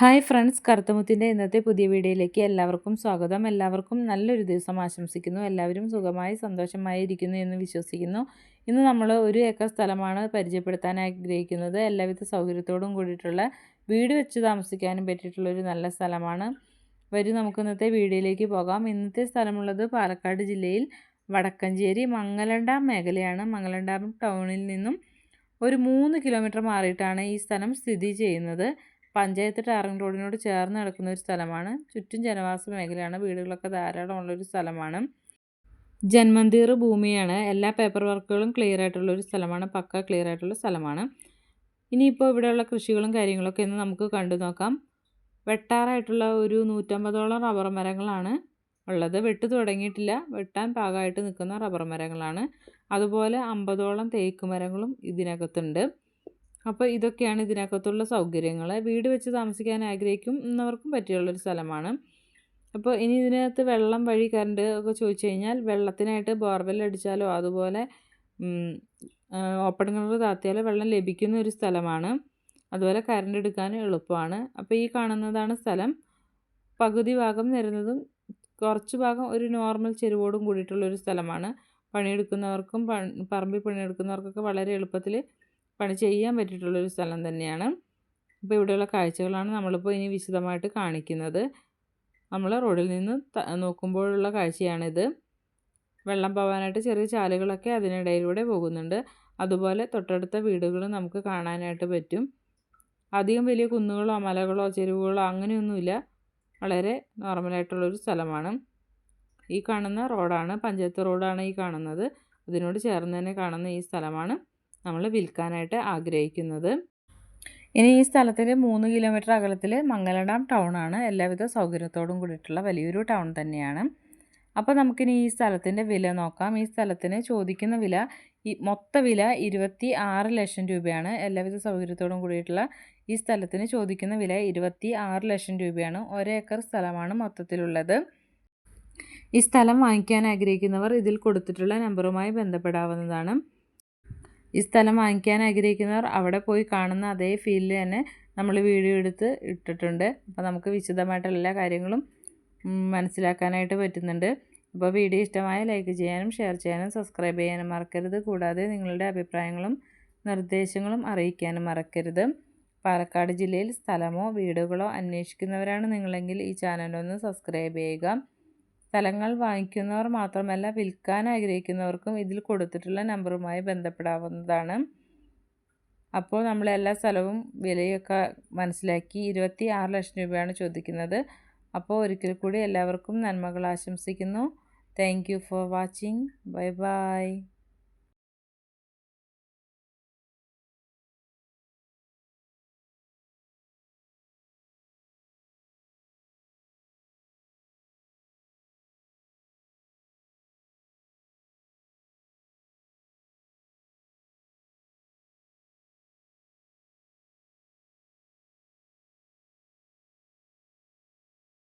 Hi friends കറുത്തമുത്തിന്റെ ഇന്നത്തെ പുതിയ വീഡിയോയിലേക്ക് എല്ലാവർക്കും സ്വാഗതം. എല്ലാവർക്കും നല്ലൊരു ദിവസം ആശംസിക്കുന്നു. എല്ലാവരും സുഖമായി സന്തോഷമായി ഇരിക്കുന്നു എന്ന് വിശ്വസിക്കുന്നു. ഇന്ന് നമ്മൾ ഒരു ഏക്കർ സ്ഥലമാണ് പരിചയപ്പെടുത്താൻ ആഗ്രഹിക്കുന്നത്. എല്ലാവിധ സൗകര്യത്തോടും കൂടിയിട്ടുള്ള വീട് വെച്ച് താമസിക്കാനും പറ്റിയിട്ടുള്ളൊരു നല്ല സ്ഥലമാണ്. വരും നമുക്ക് ഇന്നത്തെ വീഡിയോയിലേക്ക് പോകാം. ഇന്നത്തെ സ്ഥലമുള്ളത് പാലക്കാട് ജില്ലയിൽ വടക്കഞ്ചേരി മംഗലണ്ടാം മേഖലയാണ്. മംഗലണ്ടാം ടൗണിൽ നിന്നും ഒരു മൂന്ന് കിലോമീറ്റർ മാറിയിട്ടാണ് ഈ സ്ഥലം സ്ഥിതി ചെയ്യുന്നത്. പഞ്ചായത്ത് ടാറിംഗ് റോഡിനോട് ചേർന്ന് കിടക്കുന്ന ഒരു സ്ഥലമാണ്. ചുറ്റും ജനവാസ മേഖലയാണ്. വീടുകളൊക്കെ ധാരാളം ഉള്ളൊരു സ്ഥലമാണ്. ജന്മന്തീർ ഭൂമിയാണ്. എല്ലാ പേപ്പർ വർക്കുകളും ക്ലിയർ ആയിട്ടുള്ള ഒരു സ്ഥലമാണ്. പക്ക ക്ലിയർ ആയിട്ടുള്ള സ്ഥലമാണ്. ഇനിയിപ്പോൾ ഇവിടെയുള്ള കൃഷികളും കാര്യങ്ങളൊക്കെ ഒന്ന് നമുക്ക് കണ്ടു നോക്കാം. വെട്ടാറായിട്ടുള്ള ഒരു നൂറ്റമ്പതോളം റബ്ബർ മരങ്ങളാണ് ഉള്ളത്. വെട്ട് തുടങ്ങിയിട്ടില്ല. വെട്ടാൻ പാകമായിട്ട് നിൽക്കുന്ന റബ്ബർ മരങ്ങളാണ്. അതുപോലെ അമ്പതോളം തേക്ക് മരങ്ങളും ഇതിനകത്തുണ്ട്. അപ്പോൾ ഇതൊക്കെയാണ് ഇതിനകത്തുള്ള സൗകര്യങ്ങൾ വീട് വെച്ച് താമസിക്കാൻ ആഗ്രഹിക്കും എന്നവർക്കും പറ്റിയുള്ളൊരു സ്ഥലമാണ്. അപ്പോൾ ഇനി ഇതിനകത്ത് വെള്ളം വഴി കറണ്ട് ഒക്കെ ചോദിച്ചു കഴിഞ്ഞാൽ വെള്ളത്തിനായിട്ട് ബോർവെൽ അടിച്ചാലോ അതുപോലെ ഓപ്പൺ കിണർ താത്തിയാലോ വെള്ളം ലഭിക്കുന്ന ഒരു സ്ഥലമാണ്. അതുപോലെ കറണ്ട് എടുക്കാൻ എളുപ്പമാണ്. അപ്പോൾ ഈ കാണുന്നതാണ് സ്ഥലം. പകുതി ഭാഗം നിരന്നതും കുറച്ച് ഭാഗം ഒരു നോർമൽ ചെരുവോടും കൂടിയിട്ടുള്ളൊരു സ്ഥലമാണ്. പണിയെടുക്കുന്നവർക്കും പറമ്പിൽ പണിയെടുക്കുന്നവർക്കൊക്കെ വളരെ എളുപ്പത്തിൽ പണി ചെയ്യാൻ പറ്റിയിട്ടുള്ളൊരു സ്ഥലം തന്നെയാണ്. ഇപ്പോൾ ഇവിടെയുള്ള കാഴ്ചകളാണ് നമ്മളിപ്പോൾ ഇനി വിശദമായിട്ട് കാണിക്കുന്നത്. നമ്മൾ റോഡിൽ നിന്ന് നോക്കുമ്പോഴുള്ള കാഴ്ചയാണിത്. വെള്ളം പോകാനായിട്ട് ചെറിയ ചാലുകളൊക്കെ അതിനിടയിലൂടെ പോകുന്നുണ്ട്. അതുപോലെ തൊട്ടടുത്ത വീടുകൾ നമുക്ക് കാണാനായിട്ട് പറ്റും. അധികം വലിയ കുന്നുകളോ മലകളോ ചെരുവുകളോ അങ്ങനെയൊന്നുമില്ല. വളരെ നോർമലായിട്ടുള്ളൊരു സ്ഥലമാണ്. ഈ കാണുന്ന റോഡാണ് പഞ്ചായത്ത് റോഡാണ് ഈ കാണുന്നത്. അതിനോട് ചേർന്ന് തന്നെ കാണുന്ന ഈ സ്ഥലമാണ്. നമ്മൾ വിൽക്കാനായിട്ട് ആഗ്രഹിക്കുന്നത്. ഇനി ഈ സ്ഥലത്തിന്റെ മൂന്ന് കിലോമീറ്റർ അകലത്തിൽ മംഗലഡാം ടൗൺ ആണ്. എല്ലാവിധ സൗകര്യത്തോടും കൂടിയിട്ടുള്ള വലിയൊരു ടൗൺ തന്നെയാണ്. അപ്പോൾ നമുക്കിനി ഈ സ്ഥലത്തിന്റെ വില നോക്കാം. ഈ സ്ഥലത്തിന് ചോദിക്കുന്ന വില ഈ മൊത്ത വില ഇരുപത്തി ആറ് ലക്ഷം രൂപയാണ്. എല്ലാവിധ സൗകര്യത്തോടും കൂടിയിട്ടുള്ള ഈ സ്ഥലത്തിന് ചോദിക്കുന്ന വില ഇരുപത്തി ആറ് ലക്ഷം രൂപയാണ്. ഒരേക്കർ സ്ഥലമാണ് മൊത്തത്തിലുള്ളത്. ഈ സ്ഥലം വാങ്ങിക്കാൻ ആഗ്രഹിക്കുന്നവർ ഇതിൽ കൊടുത്തിട്ടുള്ള നമ്പറുമായി ബന്ധപ്പെടാവുന്നതാണ്. ഈ സ്ഥലം വാങ്ങിക്കാൻ ആഗ്രഹിക്കുന്നവർ അവിടെ പോയി കാണുന്ന അതേ ഫീലിൽ തന്നെ നമ്മൾ വീഡിയോ എടുത്ത് ഇട്ടിട്ടുണ്ട്. അപ്പോൾ നമുക്ക് വിശദമായിട്ട് എല്ലാ കാര്യങ്ങളും മനസ്സിലാക്കാനായിട്ട് പറ്റുന്നുണ്ട്. അപ്പോൾ വീഡിയോ ഇഷ്ടമായ ലൈക്ക് ചെയ്യാനും ഷെയർ ചെയ്യാനും സബ്സ്ക്രൈബ് ചെയ്യാനും മറക്കരുത്. കൂടാതെ നിങ്ങളുടെ അഭിപ്രായങ്ങളും നിർദ്ദേശങ്ങളും അറിയിക്കാനും മറക്കരുത്. പാലക്കാട് ജില്ലയിൽ സ്ഥലമോ വീടുകളോ അന്വേഷിക്കുന്നവരാണ് നിങ്ങളെങ്കിൽ ഈ ചാനലൊന്ന് സബ്സ്ക്രൈബ് ചെയ്യുക. സ്ഥലങ്ങൾ വാങ്ങിക്കുന്നവർ മാത്രമല്ല വിൽക്കാൻ ആഗ്രഹിക്കുന്നവർക്കും ഇതിൽ കൊടുത്തിട്ടുള്ള നമ്പറുമായി ബന്ധപ്പെടാവുന്നതാണ്. അപ്പോൾ നമ്മൾ എല്ലാ സ്ഥലവും വിലയൊക്കെ മനസ്സിലാക്കി ഇരുപത്തി ആറ് ലക്ഷം രൂപയാണ് ചോദിക്കുന്നത്. അപ്പോൾ ഒരിക്കൽ കൂടി എല്ലാവർക്കും നന്മകൾ ആശംസിക്കുന്നു. Thank for watching bye bye